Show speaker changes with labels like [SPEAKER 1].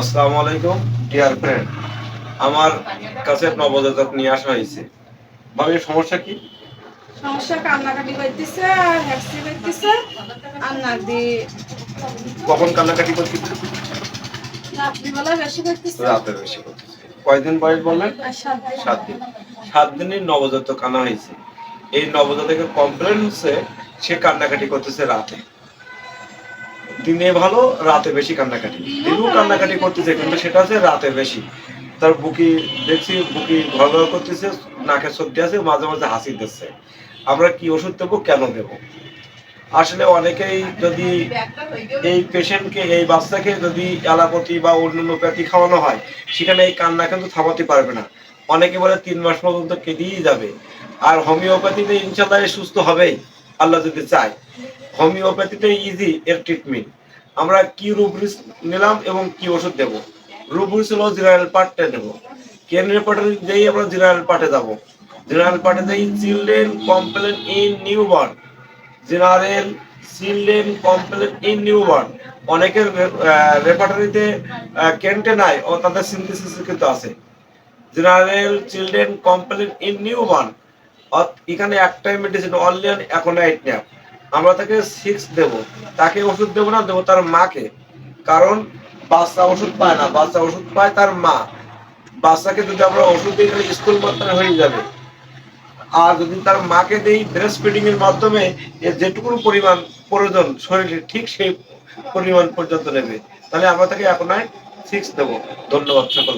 [SPEAKER 1] আসসালামু আলাইকুম dear friend আমার কাছে নবজাতক নিয়ে আসা হয়েছে। ভাবি সমস্যা কি?
[SPEAKER 2] সমস্যা কান্নাকাটি করতেছে আর হ্যাক্সি করতেছে আর নাক দিয়ে
[SPEAKER 1] কখন কান্নাকাটি করতে
[SPEAKER 2] রাত্রিবেলা বেশি করতেছে।
[SPEAKER 1] রাতে বেশি করতেছে। কয়দিন বয়স বললেন?
[SPEAKER 2] সাত দিন।
[SPEAKER 1] সাত দিন। সাত দিনের নবজাতক আনা হয়েছে। এই নবজাতকের কমপ্লেন হচ্ছে সে কান্নাকাটি করতেছে রাতে। দিনে ভালো, রাতে বেশি কান্নাকাটি। দিনেও কান্নাকাটি করতেছে, কিন্তু সেটা হচ্ছে রাতে বেশি। তার বুকি দেখছি, বুকি ঘর ঘর করতেছে, নাকে সর্দি আছে, মাঝে মাঝে হাসি দিচ্ছে। আমরা কি ওষুধ দেবো, কেন দেব? আসলে অনেকেই যদি এই পেশেন্টকে, এই বাচ্চাকে যদি অ্যালাপতি বা অন্যান্য প্যাথি খাওয়ানো হয়, সেখানে এই কান্না কিন্তু থামাতে পারবে না। অনেকে বলে তিন মাস পর্যন্ত কেটেই যাবে। আর হোমিওপ্যাথিতে ইনশাল্লাহ সুস্থ হবেই, আল্লাহ যদি চায়। হোমিওপ্যাথিতে ইজি এর ট্রিটমেন্ট আমরা কি রুব্রিস নিলাম এবং কি ওষুধ দেব? রুব্রিস হলো জেনারেল পার্টটা নেব কেন্দ্রীয় পার্টে যেই আমরা জেনারেল পার্টে যাব। জেনারেল পার্টে যেই children complain in newborn. General children complain in newborn. অনেকের রেপার্টারিতে কেন্টে নাই, ও তাদের সিনথেসিস কিন্তু আছে। General children complain in newborn. এখানে একটাই মেডিসিন অনলি এখন এইট ন্যাপ আমরা তাকে সিক্স দেব। তাকে ওষুধ দেবো না, দেবো তার মাকে। কারণ বাচ্চা ওষুধ পায় না। বাচ্চা ওষুধ পায় তার মা। বাচ্চাকে যদি আমরা ওষুধ দিই তাহলে স্কুল মাত্রা হয়ে যাবে। আর যদি তার মাকে দেই ব্রেস্ট ফিডিং এর মাধ্যমে এর যেটুকু পরিমাণ প্রয়োজন শরীরে, ঠিক সেই পরিমাণ পর্যন্ত নেবে। তাহলে আমরা তাকে এখন সিক্স দেবো। ধন্যবাদ সকল